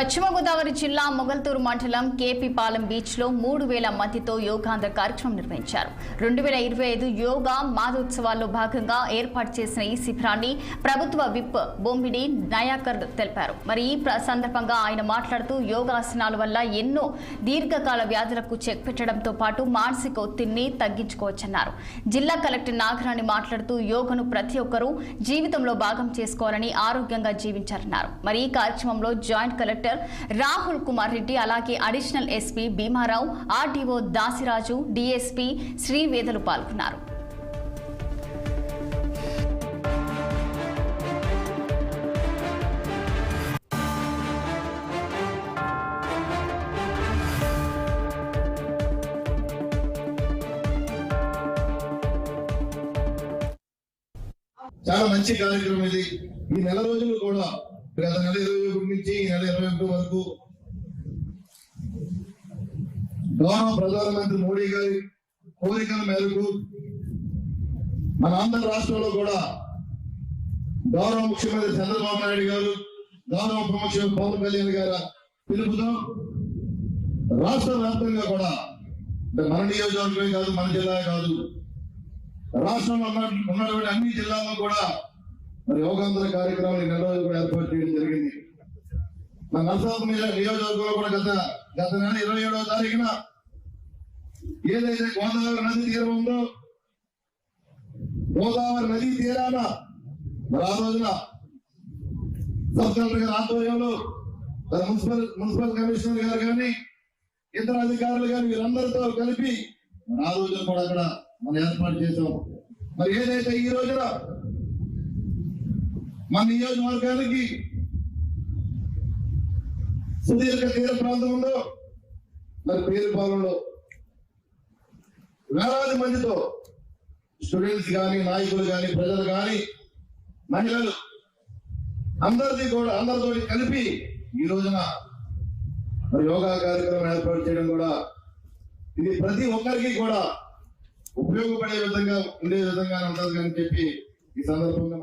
పశ్చిమ గోదావరి జిల్లా మొగల్తూరు మండలం కేపీపాలెం బీచ్లో మూడు వేల మందితో యోగాంధ్ర కార్యక్రమం నిర్వహించారు. రెండు వేల ఇరవై ఐదు యోగా మాదోత్సవాల్లో భాగంగా ఏర్పాటు చేసిన ఈ శిబిరాన్ని ప్రభుత్వ విప్ బొమ్మిడి నయాకర్ తెలిపారు. మరి ఈ సందర్భంగా ఆయన మాట్లాడుతూ యోగాసనాల వల్ల ఎన్నో దీర్ఘకాల వ్యాధులకు చెక్ పెట్టడంతో పాటు మానసిక ఒత్తిడిని తగ్గించుకోవచ్చన్నారు. జిల్లా కలెక్టర్ నాగరాణి మాట్లాడుతూ యోగను ప్రతి ఒక్కరూ జీవితంలో భాగం చేసుకోవాలని ఆరోగ్యంగా జీవించారన్నారు. మరి ఈ కార్యక్రమంలో joint collector collector Rahul Kumar Reddy అలాగే additional SP Bhimarao RDO Dasiraju DSP Srivedalu పాల్గొన్నారు. చాలా మంచి కార్యక్రమం ఇది. ఈ నెల రోజులు కూడా గత నెల ఇరవై ఒకటి నుంచి ఈ నెల ఇరవై ఒకటి వరకు గౌరవ ప్రధానమంత్రి మోడీ గారి కోరికల మేరకు మన ఆంధ్ర రాష్ట్రంలో కూడా గౌరవ ముఖ్యమంత్రి చంద్రబాబు నాయుడు గారు గౌరవ ఉప ముఖ్యమంత్రి పవన్ కళ్యాణ్ గారి పిలుపుతో రాష్ట్ర వ్యాప్తంగా కూడా అంటే మన నియోజకవర్గమే కాదు మన జిల్లా కాదు రాష్ట్రంలో ఉన్న ఉన్నటువంటి అన్ని జిల్లాల్లో కూడా మరి యోగాంధ్ర కార్యక్రమాలు నెల రోజులు ఏర్పాటు చేయడం జరిగింది. మన నరసాపురం నియోజ- నియోజకవర్గంలో కూడా గత గత నెల ఇరవై ఏడవ తారీఖున ఏదైతే గోదావరి నది తీరం ఉందో గోదావరి నది తీరాన మరి ఆ రోజున సబ్ కలెక్టర్ గారి ఆధ్వర్యంలో మున్సిపల్ మున్సిపల్ కమిషనర్ గారు కానీ ఇతర అధికారులు కానీ వీరందరితో కలిపి మరి ఆ రోజున కూడా అక్కడ మనం ఏర్పాటు చేసాం మరి ఏదైతే ఈ రోజున మన నియోజకవర్గానికి సుదీర్ఘ తీర ప్రాంతం ఉందో మరి పేరుపాలెంలో వేలాది మందితో స్టూడెంట్స్ కానీ నాయకులు కానీ ప్రజలు కానీ మహిళలు అందరిది కూడా అందరితో కలిపి ఈ రోజున యోగా కార్యక్రమం ఏర్పాటు చేయడం కూడా ఇది ప్రతి ఒక్కరికి కూడా ఉపయోగపడే విధంగా ఉండే విధంగా ఉంటుంది అని చెప్పి ఈ సందర్భంగా